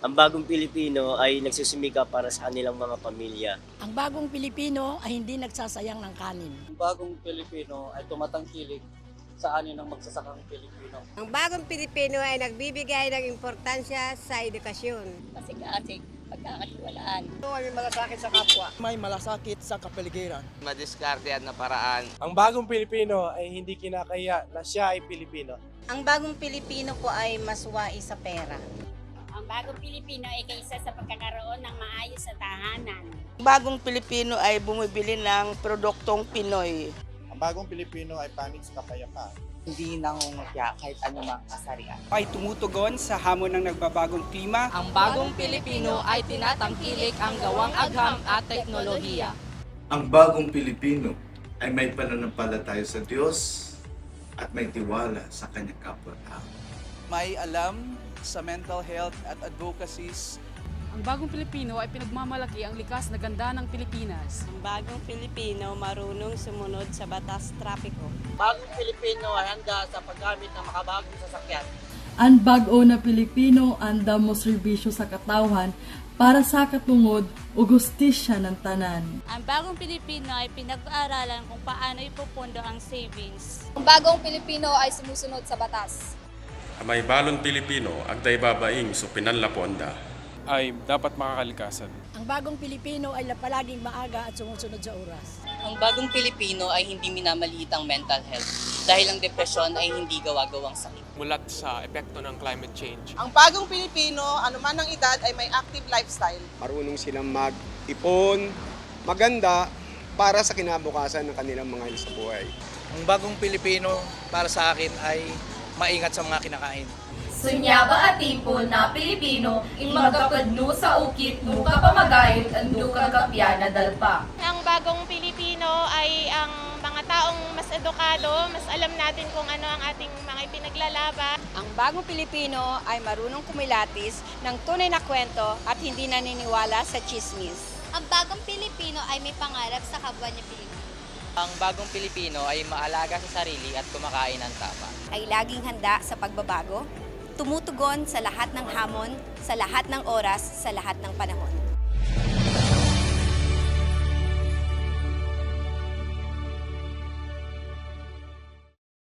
Ang bagong Pilipino ay nagsusumika para sa kanilang mga pamilya. Ang bagong Pilipino ay hindi nagsasayang ng kanin. Ang bagong Pilipino ay tumatangkilik sa ani ng magsasakang Pilipino. Ang bagong Pilipino ay nagbibigay ng importansya sa edukasyon. Kasig-asig, pagkakatiwalaan. May malasakit sa kapwa. may malasakit sa kapaligiran. madiskartehan na paraan. Ang bagong Pilipino ay hindi kinakaya na siya ay Pilipino. Ang bagong Pilipino po ay maswai sa pera. Ang bagong Pilipino ay kaisa sa pagkakaroon ng maayos sa tahanan. bagong Pilipino ay bumibili ng produktong Pinoy. Ang bagong Pilipino ay panig sa kapayapaan. Hindi nangungutya kahit anumang kasarian. ay tumutugon sa hamon ng nagbabagong klima. Ang bagong Pilipino ay tinatangkilik ang gawang agham at teknolohiya. Ang bagong Pilipino ay may pananampalataya sa Diyos at may tiwala sa kanyang kapwa-tao. May alam sa mental health at advocacies. Ang bagong Pilipino ay pinagmamalaki ang likas na ganda ng Pilipinas. Ang bagong Pilipino marunong sumunod sa batas trapiko. Bagong Pilipino ay handa sa paggamit ng makabagong sasakyan. Ang bago na Pilipino anda mo serbisyo sa katawhan para sa katungod o gustisya ng tanan. Ang bagong Pilipino ay pinag-aaralan kung paano ipupundo ang savings. Ang bagong Pilipino ay sumusunod sa batas. May balon Pilipino, agday babaing so pinanlaponda. ay dapat makakalikasan. Ang bagong Pilipino ay palaging maaga at sumusunod sa oras. Ang bagong Pilipino ay hindi minamaliit ang mental health dahil ang depresyon ay hindi gawa-gawang sakit. Mulat sa epekto ng climate change. Ang bagong Pilipino, anuman ang edad, ay may active lifestyle. Marunong silang mag-ipon, maganda para sa kinabukasan ng kanilang mga sa buhay. Ang bagong Pilipino para sa akin ay maingat sa mga kinakain. Sunyaba at tipon na Pilipino, imagkapadno sa ukit, nuka pamagayon, at nuka kapya na dalpa. Ang bagong Pilipino ay ang mga taong mas edukado, mas alam natin kung ano ang ating mga ipinaglalaban. Ang bagong Pilipino ay marunong kumilatis ng tunay na kwento at hindi naniniwala sa chismis. Ang bagong Pilipino ay may pangarap sa kapwa niya Pilipino. Ang bagong Pilipino ay maalaga sa sarili at kumakain ng tama. Ay laging handa sa pagbabago, tumutugon sa lahat ng hamon, sa lahat ng oras, sa lahat ng panahon.